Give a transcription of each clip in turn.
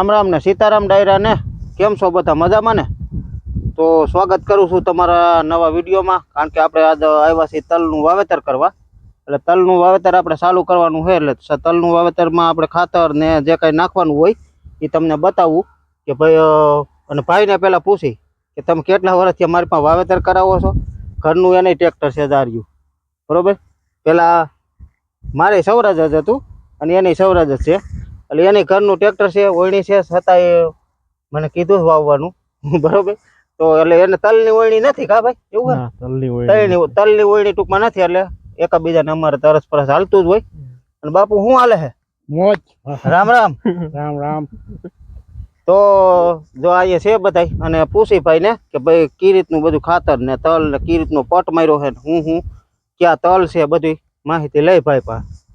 રામ રામ ને સીતારામ ડાયરા ને. કેમ છો બધા? મજામાં ને? તો સ્વાગત કરું છું તમારા નવા વિડીયોમાં, કારણ કે આપણે આજ આવ્યા છીએ તલનું વાવેતર કરવા. એટલે તલનું વાવેતર આપણે ચાલુ કરવાનું છે, એટલે તલનું વાવેતરમાં આપણે ખાતર ને જે કાંઈ નાખવાનું હોય, એ તમને બતાવવું કે ભાઈ અને ભાઈને પહેલાં પૂછી કે તમે કેટલા વર્ષથી અમારી પાસે વાવેતર કરાવો છો? ઘરનું એને ટ્રેક્ટર છે દાર્યું બરાબર? પહેલાં મારે સૌરાજ જ હતું, અને એની સૌરાજ જ છે. એટલે એની ઘરનું ટ્રેક્ટર છે ઓયણી છે છતાં એ મને કીધું વાવવાનું. બરોબર? તો એટલે એને તલની ઓયણી નથી કા ભાઈ? એવું તલની હોય તલની ઓયણી ટૂંકમાં નથી એટલે એકાબીજાને અમારે તરસ પરસ હાલતું જ હોય. અને બાપુ શું હાલે છે મોજ. રામ રામ. રામ રામ. તો જો અહીંયા છે બધાય અને પૂછી ભાઈ ને કે ભાઈ કી રીતનું બધું ખાતર ને તલ ને કી રીતનો પટ માર્યો છે ને હું હું ક્યાં તલ છે બધી માહિતી લઈ ભાઈ પાસે.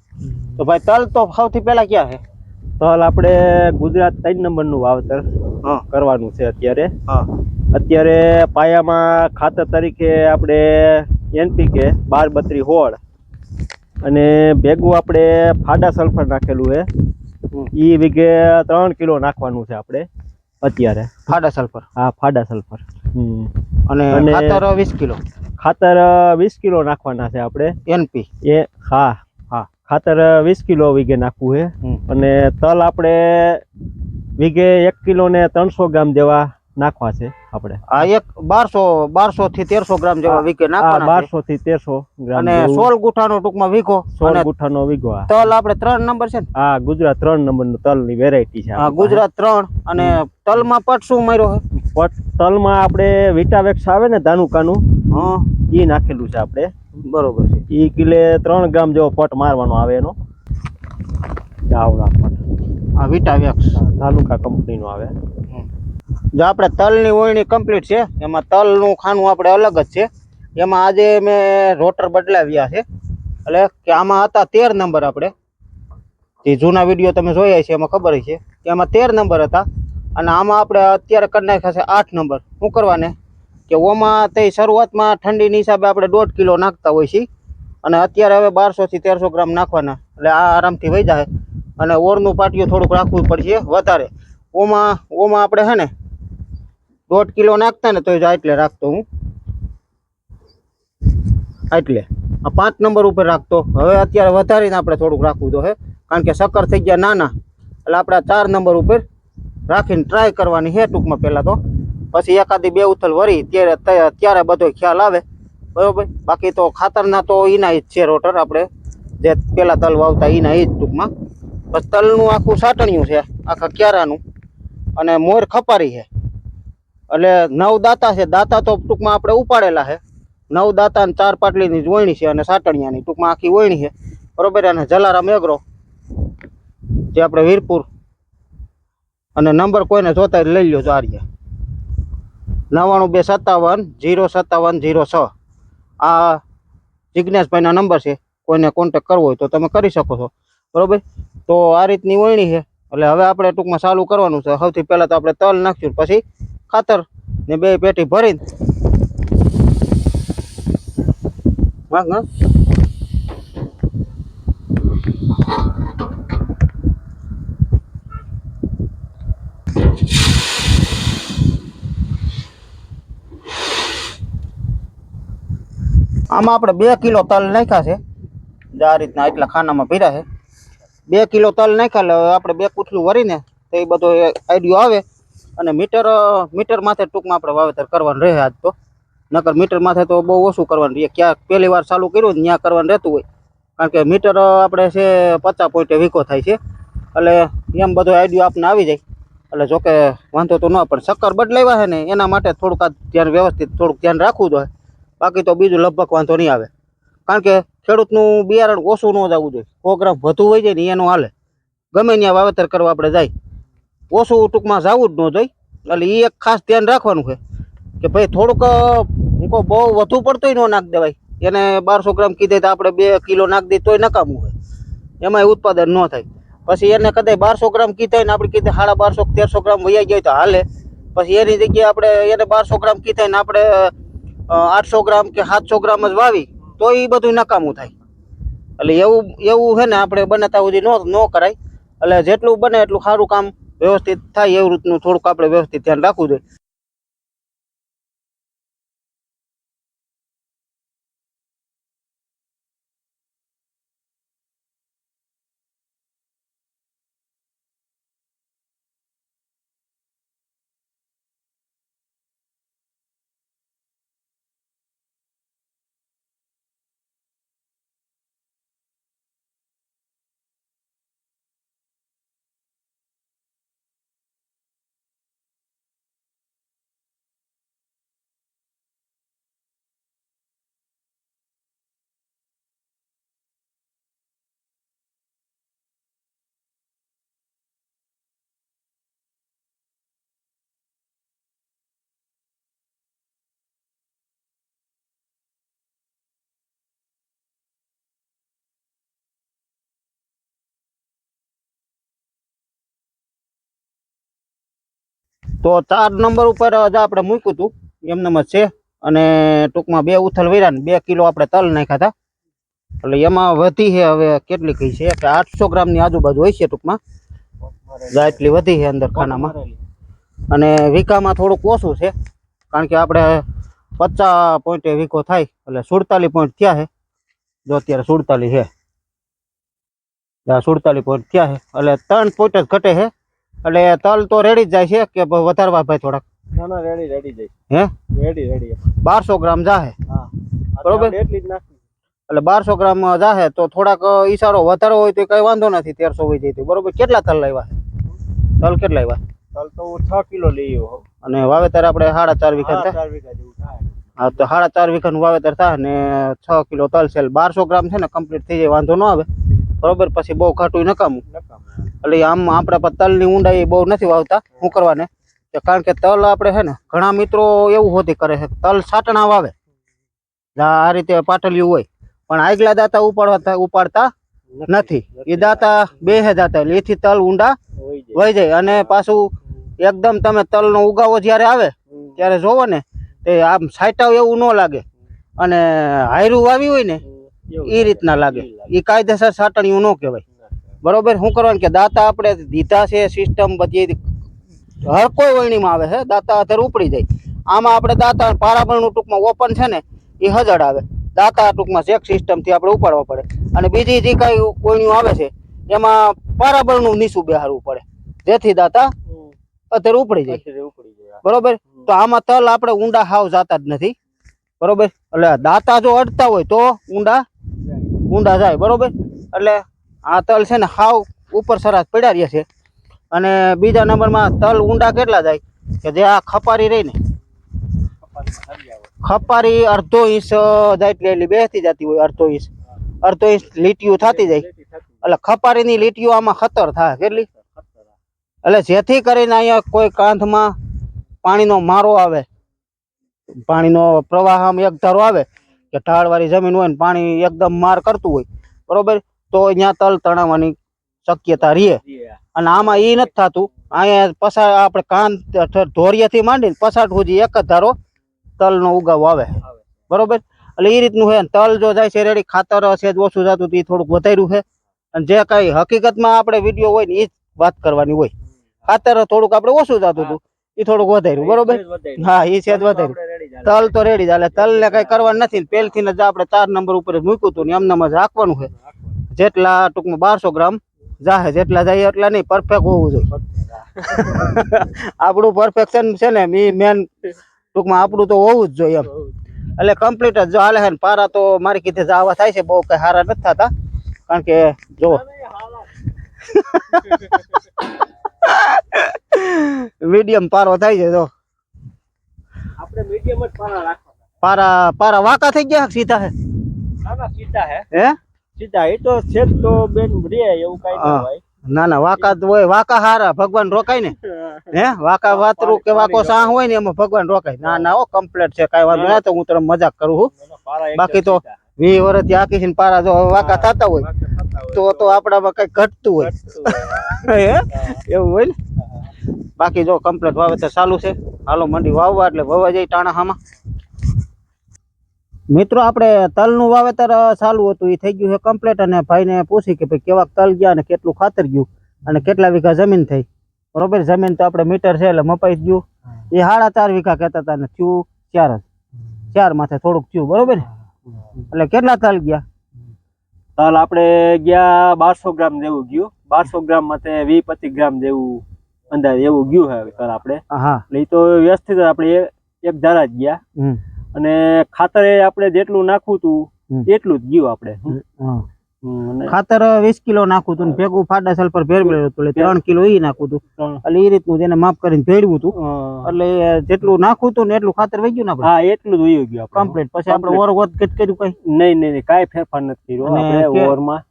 તો ભાઈ તલ તો સૌથી પહેલા ક્યાં છે તલ આપણે ગુજરાત ત્રણ નંબરનું વાવતર હા. કરવાનું છે અત્યારે. હા. અત્યારે પાયામાં ખાતર તરીકે આપણે એનપીકે બાર બત્રી હોળ અને ભેગું આપણે ફાડા સલ્ફર નાખેલું છે. એ વીઘે ત્રણ કિલો નાખવાનું છે આપણે અત્યારે. ફાડા સલ્ફર? હા ફાડા સલ્ફર. અને ખાતર વીસ કિલો? ખાતર વીસ કિલો નાખવાના છે આપણે. એનપી? એ હા. ખાતર વીસ કિલો વીઘે નાખવું છે અને તલ આપણે વીઘે એક કિલો ને ત્રણસો ગ્રામ જેવા નાખવા છે આપણે. આ એક બારસો બારસો થી તેરસો ગ્રામ જેવા વીઘે નાખવાના બારસો થી તેરસો ગ્રામ અને સોળ ગુઠાનો ટૂંકમાં વીઘો સોળ ગુઠાનો વીઘો તલ આપણે ત્રણ નંબર છે ને? હા ગુજરાત ત્રણ નંબરનું તલની વેરાયટી છે હા, ગુજરાત ત્રણ અને તલમાં પટ શું માર્યો છે. પટ તલમાં આપણે વિટાવેક્સ આવે ને ધાનુકાનું હા. એ નાખેલું છે આપણે. બરોબર છે. એ કિલે ત્રણ ગ્રામ જેવો પટ મારવાનો આવે એનો. જાવડા પટ આ વિટાવેક્સ ધાનુકા કંપનીનો આવે. જો આપણે તલની ઓળણી કમ્પ્લીટ છે એમાં તલનું ખાનું આપણે અલગ જ છે. એમાં આજે મેં રોટર બદલાવ્યા છે. એટલે કે આમાં હતા તેર નંબર આપણે. જે જૂના વીડિયો તમે જોયા છે એમાં ખબર છે. કે એમાં તેર નંબર હતા. અને આમાં આપણે અત્યારે કરી નાખ્યા છે આઠ નંબર. શું કરવાને? કે ઓમાં તે શરૂઆતમાં ઠંડીની હિસાબે આપણે દોઢ કિલો નાખતા હોય છીએ. અને અત્યારે હવે બારસોથી તેરસો ગ્રામ નાખવાના. એટલે આ આરામથી વહી જાય. અને ઓરનું પાટિયું થોડુંક રાખવું પડશે વધારે. ઓમાં ઓમાં આપણે હે ને દોઢ કિલો નાખતા ને તો એટલે રાખતો હું. એટલે. આ પાંચ નંબર ઉપર રાખતો. હવે અત્યારે વધારીને આપણે થોડુંક રાખવું તો હે. કારણ કે શક્કર થઈ ગયા નાના. એટલે આપણે ચાર નંબર ઉપર રાખીને ટ્રાય કરવાની છે ટૂંકમાં પહેલાં તો. પછી એકાદી બે ઉથલ વરી, ત્યારે ત્યારે બધો ખ્યાલ આવે. બરોબર? બાકી તો ખાતરના તો એના જ છે રોટર આપણે. જે પહેલાં તલ વાવતા એના એ જ ટૂંકમાં. બસ તલનું આખું સાટણિયું છે, આખા ક્યારાનું. અને મોર ખપારી છે. એટલે નવ દાતા છે, દાતા તો ટૂંકમાં આપણે ઉપાડેલા છે. નવ દાતા ચાર પાટલીની જ વોયણી છે અને સાટણિયાની, ટૂંકમાં આખી વયણી છે. બરોબર? અને જલારામ એગ્રો, જે આપણે વીરપુર. અને નંબર કોઈને જોતા લઈ લ્યો ચાર્ય નવ્વાણું બે સત્તાવન, જીરો સત્તાવન, જીરો છ. આ જિજ્ઞેશભાઈના નંબર છે, કોઈને કોન્ટેક કરવો હોય તો તમે કરી શકો છો. બરાબર? તો આ રીતની વળણી છે. એટલે હવે આપણે ટૂંકમાં ચાલુ કરવાનું છે. સૌથી પહેલાં તો આપણે તલ નાખશું, પછી ખાતર ને બે પેટી ભરીને. Thank ના આમાં આપણે બે કિલો તલ નાખ્યા છે. આ રીતના એટલા ખાનામાં ભર્યા છે. બે કિલો તલ નાખ્યા એટલે આપણે બે કૂથલું વરીને તો એ બધો આઈડિયો આવે. અને મીટર મીટર માથે ટૂંકમાં આપણે વાવેતર કરવાનું રહે આજ તો. નકર મીટર માથે તો બહુ ઓછું કરવાનું રહે. ક્યાંક પહેલી વાર ચાલુ કર્યું ત્યાં કરવાનું રહેતું હોય. કારણ કે મીટર આપણે છે પચાસ પોઈન્ટે વીકો થાય છે. એટલે એમ બધો આઈડિયો આપણને આવી જાય. એટલે જોકે વાંધો તો ન પણ શક્કર બદલાવ્યા છે ને એના માટે થોડુંક આ ધ્યાન વ્યવસ્થિત, થોડુંક ધ્યાન રાખવું જોઈએ બાકી તો બીજું લગભગ વાંધો નહીં આવે. કારણ કે ખેડૂતનું બિયારણ ઓછું ન જવું જોઈએ. સો ગ્રામ વધુ હોય જાય ને એનું હાલે. ગમે ત્યાં વાવેતર કરવા આપણે જાય. ઓછું ટૂંકમાં જવું જ ન જોઈએ. એટલે એ એક ખાસ ધ્યાન રાખવાનું છે કે ભાઈ થોડુંક, હું કહું, બહુ વધુ પડતોય ન નાખ દેવાય. એને બારસો ગ્રામ કીધે તો આપણે બે કિલો નાખ દઈએ તોય નકામું હોય. એમાંય ઉત્પાદન ન થાય. પછી એને કદાચ બારસો ગ્રામ કીધા ને આપણે કીધે સાડા બારસો તેરસો ગ્રામ વૈયા જાય તો હાલે. પછી એની જગ્યાએ આપણે એને બારસો ગ્રામ કીધા ને આપણે આઠસો ગ્રામ કે સાતસો ગ્રામ જ વાવી, તો એ બધું નકામું થાય. એટલે એવું એવું છે ને આપણે બને ત્યાં સુધી ન ન કરાય. એટલે જેટલું બને એટલું સારું કામ વ્યવસ્થિત થાય, એવું રીતનું થોડુંક આપણે વ્યવસ્થિત ધ્યાન રાખવું જોઈએ. તો ચાર નંબર ઉપર જ આપણે મૂક્યું હતું. એમનેમ જ છે. અને ટૂંકમાં બે ઉથલ વર્યા ને બે કિલો આપણે તલ નાખ્યા હતા. એટલે એમાં વધી છે હવે કેટલી કઈ છે? કે આઠસો ગ્રામની આજુબાજુ હોય છે ટૂંકમાં. એટલી વધી છે અંદર ખાનામાં. અને વીકામાં થોડુંક ઓછું છે. કારણ કે આપણે પચાસ પોઈન્ટે વીકો થાય. એટલે સુડતાલીસ પોઈન્ટ થયા છે. જો અત્યારે સુડતાલીસ છે. સુડતાલીસ પોઈન્ટ થયા છે. એટલે ત્રણ પોઈન્ટ જ ઘટે છે. એટલે તલ તો રેડી જ જાય છે કે વધારવા ભાઈ થોડાક? ના ના રેડી રેડી જાય. હે? Ready ready. બારસો ગ્રામ જાહે? હા. બરોબર. એટલી જ નાખી. એટલે બારસો ગ્રામ જાહે તો થોડાક ઈશારો વધારો હોય તો કઈ વાંધો નથી તેરસો હોય જાય તો. બરોબર? કેટલા તલ લાવ્યા? તલ કેટલા લાવ્યા? તલ તો છ કિલો લઈ અને વાવેતર આપણે સાડા ચાર વીઘા ચાર વીઘા જેવું થાય. હા તો સાડા ચાર વીઘાનું વાવેતર થાય ને છ કિલો તલ છે. બારસો ગ્રામ છે ને કમ્પ્લીટ થઈ જાય વાંધો ન આવે. બરોબર? પછી બહુ ઘાટું નકામું. નકામ. એટલે આમ આપણે પણ તલની ઊંડાઈ બહુ નથી વાવતા શું કરવાને? કારણ કે તલ આપણે છે ને ઘણા મિત્રો એવું હોતી કરે છે તલ સાટણા વાવે. આ રીતે પાટલિયું હોય. પણ આગલા દાતા ઉપાડવા ઉપાડતા નથી એ દાતા બે હે દાતા એટલે એથી તલ ઊંડા વહી જાય. અને પાછું એકદમ તમે તલનો ઉગાવો જ્યારે આવે ત્યારે જોવો ને તે આમ સાઈટાવ એવું ન લાગે. અને હાયરું વાવી હોય ને એ રીતના લાગે. એ કાયદેસર સાટણિયું ન કહેવાય. બરોબર? શું કરવાનું કે દાતા આપણે દીધા છે સિસ્ટમ બધી હર કોઈ વળણીમાં આવે છે દાતા અત્યારે ઉપડી જાય. આમાં આપણે દાતા પારાબળનું ટૂંકમાં ઓપન છે ને એ હજડ આવે. દાતા ટૂંકમાં ચેક સિસ્ટમથી આપણે ઉપાડવા પડે. અને બીજી જે કાંઈ વળણીઓ આવે છે એમાં પારાબળનું નીચું બેહારવું પડે. જેથી દાતા અત્યારે ઉપડી જાય. ઉપડી જાય બરોબર? તો આમાં તલ આપણે ઊંડા હાવ જાતા જ નથી. બરોબર? એટલે દાતા જો અડતા હોય તો ઊંડા ઊંડા જાય. બરોબર? એટલે આ તલ છે ને હાવ ઉપર સરાસ પડ્યા રહે છે. અને બીજા નંબરમાં તલ ઊંડા કેટલા જાય? કે જે આ ખપારી રહી ને. ખપારી અડધો ઇંચ જાય એટલે બેસતી જતી હોય અડધો ઇંચ. અડધો ઇંચ લીટીઓ થતી જાય. એટલે ખપારીની લીટીઓ આમાં ખતર થાય. કેટલી? એટલે જેથી કરીને અહીંયા કોઈ કાંધમાં પાણીનો મારો આવે, પાણીનો પ્રવાહ આમ એક ધારો આવે, કે ઢાળવાળી જમીન હોય ને પાણી એકદમ માર કરતું હોય. બરોબર? તો અહીંયા તલ તણાવવાની શક્યતા રહે. અને આમાં એ નથી થતું. અહીંયા પસાર આપણે કાન ધોરિયાથી માંડીને પસાર સુધી એક જ ધારો તલનો ઉગાવો આવે. બરોબર? એટલે એ રીતનું છે તલ જો જાય છે રેડી ખાતર છે જ ઓછું જતું એ થોડુંક વધાર્યું છે અને જે કાંઈ હકીકતમાં આપણે વીડિયો હોય ને એ જ વાત કરવાની હોય. ખાતર થોડુંક આપણે ઓછું જતું હતું. એ થોડુંક વધાર્યું. બરોબર. હા એ છે જ વધાર્યું. તલ તો રેડી ચાલે તલ ને કઈ કરવાનું નથી પહેલથી જ આપણે ચાર નંબર ઉપર મૂક્યું હતું ને એમને જ રાખવાનું છે. જેટલા ટૂંકમાં બારસો ગ્રામ જાહે જેટલા જાય એટલા નહીં પરફેક્ટ હોવું જોઈએ. આપણું પરફેક્શન છે ને મી મેન ટૂંકમાં આપણું તો હોવું જ જોઈએ એમ. એટલે કમ્પ્લીટ જ. જો હાલે છે પારા તો મારી કીધે જવા થાય છે બહુ કઈ હારા નથી થતા. કારણ કે જો. મીડિયમ પારો થાય છે જો. આપણે મીડિયમ જ પાના રાખવાના. પારા પારા વાંકા થઈ ગયા સીધા હે? ના ના સીધા હે. હે? સીધા એ તો છે તો બેન રે એવું કઈ હા. હોય. ના ના વાંકા હોય. વાંકા હારા ભગવાન રોકાય ને. હે? વાંકા વાતરું કે વાંકો સાહ હોય ને એમાં ભગવાન રોકાય. ના ના ઓ કમ્પ્લીટ છે કઈ વાંધો ના તો હું તને મજાક કરું છું. બાકી તો વી વર્ષથી આખી છે પારા જો વાંકા થતા હોય તો તો આપણામાં કઈ ઘટતું હોય. હે? એવું હોય ને? બાકી જો કમ્પ્લીટ વાવેતર ચાલુ છે. હાલો મંડી વાવવા એટલે વવા જાય ટાણાહામાં. મિત્રો આપણે તલનું વાવેતર ચાલુ હતું. એ થઈ ગયું છે કમ્પ્લીટ અને ભાઈને પૂછી કે ભાઈ કેવા તલ ગયા અને કેટલું ખાતર ગયું અને કેટલા વીઘા જમીન થઈ. બરોબર? જમીન તો આપણે મીટર છે એટલે મપાઈ ગયું. એ સાડા ચાર વીઘા કહેતા હતા ને થયું ચાર જ. ચાર માથે થોડુંક થયું. બરોબર? એટલે કેટલા તલ ગયા? તાલ આપણે ગયા બારસો ગ્રામ જેવું ગયું. બારસો ગ્રામ માથે વીસ પચીસ ગ્રામ જેવું અંદાજ એવું ગયું હે તાલ આપણે. હા. એ તો વ્યવસ્થિત આપણે એક- ધારા જ ગયા. અને ખાતર આપણે જેટલું નાખવું તું હતું એટલું જ ગયું આપણે ખાતર વીસ કિલો નાખવું હતું ને ભેગું ફાડા સલ્ફર ભેળવેલું હતું એટલે ત્રણ કિલો ઈ નાખવું હતું એટલે એ રીતનું તેને માફ કરીને ભેળવું હતું એટલે જેટલું નાખવું હતું ને એટલું ખાતર વહી ગયું ને હા એટલું જ વહી ગયું કમ્પ્લીટ પછી આપણે ઓર વધ કટ કર્યું કઈ? નહીં નહીં કાંઈ ફેરફાર નથી કર્યો ઓવરમાં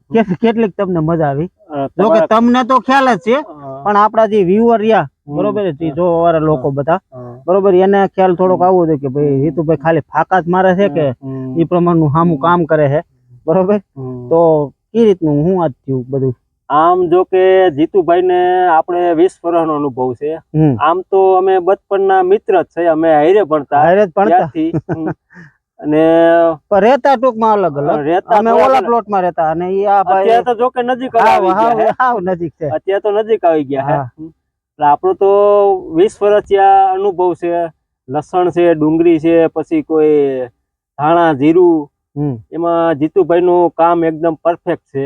કેટલીક તમને મજા આવી. જો કે તમને તો ખ્યાલ જ છે પણ આપણા જે વ્યુઅર રહ્યા. બરોબર છે? જો વાળા લોકો બધા. બરોબર એને ખ્યાલ થોડોક આવો છે કે ભાઈ હિતુભાઈ ખાલી ફાકા જ મારે છે કે એ પ્રમાણનું સામું કામ કરે છે? બરોબર? તો એ રીતનું હું આજ થયું બધું? આમ જો કે જીતુભાઈ ને આપણે વીસ વર્ષનો અનુભવ છે. આમ તો અમે બચપનના મિત્ર જ છે અમે હારે ભણતા. હારે ભણતા? અને રહેતા ટૂંકમાં અલગ અલગ. રહેતા અમે ઓલા પ્લોટમાં રહેતા અને આ ભાઈ અત્યારે તો જો કે નજીક આવી નજીક છે. અત્યારે તો નજીક આવી ગયા હા. એટલે આપણો તો વીસ વર્ષ અનુભવ છે લસણ છે ડુંગળી છે પછી કોઈ ધાણા જીરું એમાં જીતુભાઈ નું કામ એકદમ પરફેક્ટ છે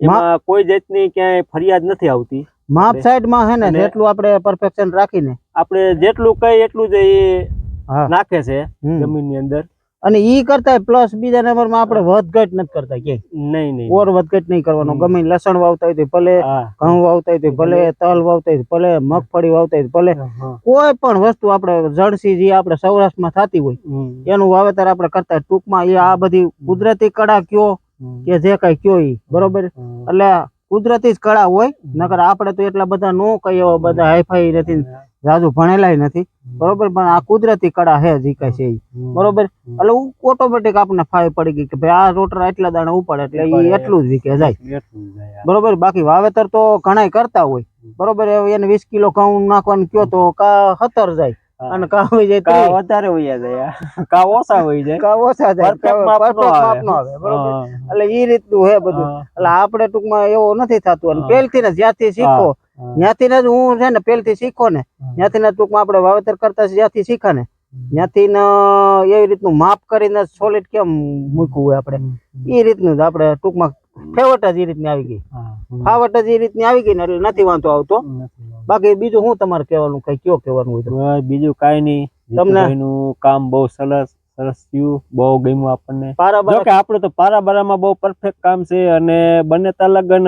એમાં કોઈ જાતની ક્યાંય ફરિયાદ નથી આવતી. માપ સાઈડમાં હે ને જેટલું આપણે પરફેક્શન રાખીને. આપણે જેટલું કઈ એટલું જ એ નાખે છે જમીન જમીનની અંદર. અને ઈ કરતા પ્લસ બીજા નંબરમાં આપણે વધઘટ નથી કરતા કે નહીં નહીં. ઓર વધઘટ નહીં કરવાનો. ગમે લસણ વાવતા હોય તો ભલે ઘઉં વાવતા હોય તો ભલે તલ વાવતા હોય ભલે મગફળી વાવતા હોય ભલે. કોઈ પણ વસ્તુ આપણે જળસી જે આપણે સૌરાષ્ટ્રમાં થતી હોય એનું વાવેતર આપણે કરતા ટૂંકમાં એ આ બધી કુદરતી કળા કયો કે જે કઈ કયો ઈ બરોબર? એટલે કુદરતી જ કળા હોય નકર આપણે તો એટલા બધા નો કઈ એવા બધા હાઈફાઈ નથી. જાજુ ભણેલાય નથી. બરોબર? પણ આ કુદરતી કળા હે જી કઈ છે બરોબર? એટલે ઓટોમેટિક આપણને ફાય પડી ગઈ કે ભાઈ આ રોટરા એટલા દાણા ઉપાડે એટલે એ એટલું જ વીકે જાય. બરોબર? બાકી વાવેતર તો ઘણાય કરતા હોય. બરોબર? એને વીસ કિલો ઘઉં નાખવાનું કયો તો કા હતર જાય. અને કા હોય જાય કા વધારે હોય જાય કા ઓછા હોય જાય. કા ઓછા જાય. પરફેક્ટ માપ નો આવે. બરોબર? એટલે એ રીતનું હે બધું. એટલે આપણે ટૂંકમાં એવો નથી થતું. અને. પહેલથી ને જ્યાંથી શીખો. ત્યાંથી જ હું છે ને પેલથી શીખો ને. ત્યાંથી ને ટૂંકમાં આપણે વાવેતર કરતા જ્યાંથી શીખા ને. ત્યાંથી એવી રીતનું માપ કરીને સોલિડ કેમ મૂકવું હોય આપણે? એ રીતનું જ આપણે ટૂંકમાં ફેવટ જ એ રીતની આવી ગઈ. હા. ફાવટ જ એ રીતની આવી ગઈ ને એટલે નથી વાંધો આવતો. બાકી બીજું શું તમારે કહેવાનું કઈ કયો કહેવાનું હોય બીજું કાંઈ નહીં. તમને- કામ બહુ સરસ સરસ થયું બહુ ગમ્યું આપણને. પારા જો કે આપણે તો પારા બારામાં બહુ પરફેક્ટ કામ છે અને બંને લગન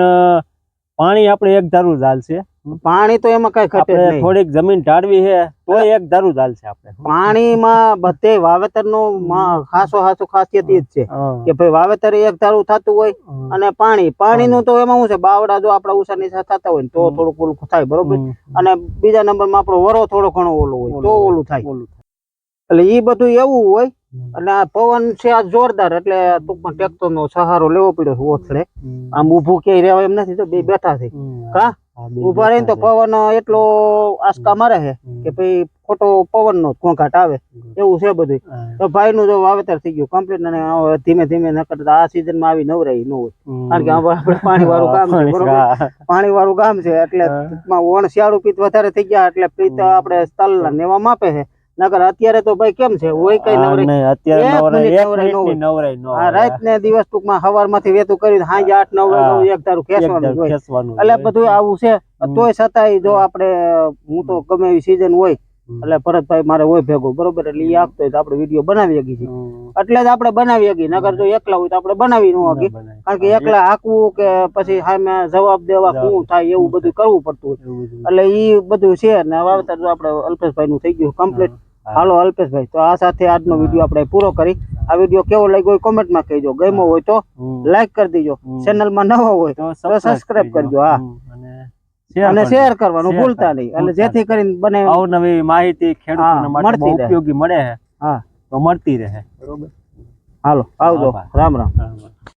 પાણી આપણે એક ધારું ચાલશે પાણી તો એમાં કઈ ઘટે નહીં. થોડીક જમીન ઢાળવી છે તો એક ધારું ચાલશે આપણે. પાણીમાં બધે વાવેતર ખાસો ખાસો ખાસિયત એ જ છે. કે ભાઈ વાવેતર એક ધારું થતું હોય અને પાણી પાણીનું તો એમાં શું છે બાવડા જો આપણા ઉષા નીચે થતા હોય તો. થોડુંક ઓલું થાય બરોબર? અને બીજા નંબરમાં આપણો વરો થોડો ઘણો ઓલો હોય તો ઓલું થાય. એટલે ઈ બધું એવું હોય. અને આ પવન છે આ જોરદાર એટલે ટૂંકમાં ટ્રેક્ટર નો સહારો લેવો પડ્યો છે ઓથળે આમ ઊભું ક્યાંય રહેવાય એમ નથી તો બે બેઠા છે. કા? ઊભા રહીને તો પવન એટલો આસકા મારે છે. કે ભાઈ ખોટો પવન નો ઘોંઘાટ આવે. એવું છે બધું તો ભાઈ નું જો વાવેતર થઈ ગયું કમ્પ્લીટ અને ધીમે ધીમે ન કરતા આ સિઝનમાં આવી નવરાઈ ન હોય. કારણ કે આપણે પાણી વાળું કામ છે બરોબર? પાણી વાળું કામ છે એટલે ઓણ શિયાળુ પિત્ત વધારે થઈ ગયા એટલે પિત્ત આપણે તલ ને એવા માપે છે. નકર અત્યારે તો ભાઈ કેમ છે? હોય કઈ નવરાઈ અત્યારે નવરાઈ- એક મિનિટ ન નવરાઈ નો આ રાત ને દિવસ ટૂંકમાં સવારમાંથી વેતું કરી સાંજે આઠ નવ વાગે એક તારું હોય. એટલે બધું આવું છે. તોય છતાંય જો આપણે હું તો ગમે એવી સીઝન હોય એટલે ભરતભાઈ મારે હોય ભેગો બરોબર? એટલે એ આપતો હોય તો આપણે વીડિયો બનાવી શકીએ છીએ. એટલે જ આપણે બનાવી શકીએ નગર જો એકલા હોય તો આપણે બનાવી ન શકીએ. કારણ કે એકલા હાકવું કે પછી સામે જવાબ દેવા શું થાય એવું બધું કરવું પડતું હોય. એટલે ઈ બધું છે ને વાવતર જો આપણે અલ્પેશભાઈ નું થઈ ગયું કમ્પ્લીટ. હાલો અલ્પેશભાઈ તો આ સાથે આજનો વીડિયો આપણે પૂરો કરી. આ વીડિયો કેવો લાગ્યો હોય કોમેન્ટમાં કહેજો. ગમ્યો હોય તો લાઈક કરી દેજો. ચેનલમાં નવો હોય તો સબસ્ક્રાઇબ કરજો, હા. અને અને શેર કરવાનું ભૂલતા નહીં. એટલે જેથી કરીને બને અવનવી માહિતી ખેડૂતોને માટે. ઉપયોગી મળે હા. તો મળતી રહે. બરોબર. હાલો આવજો. રામ રામ. રામ બરાબર.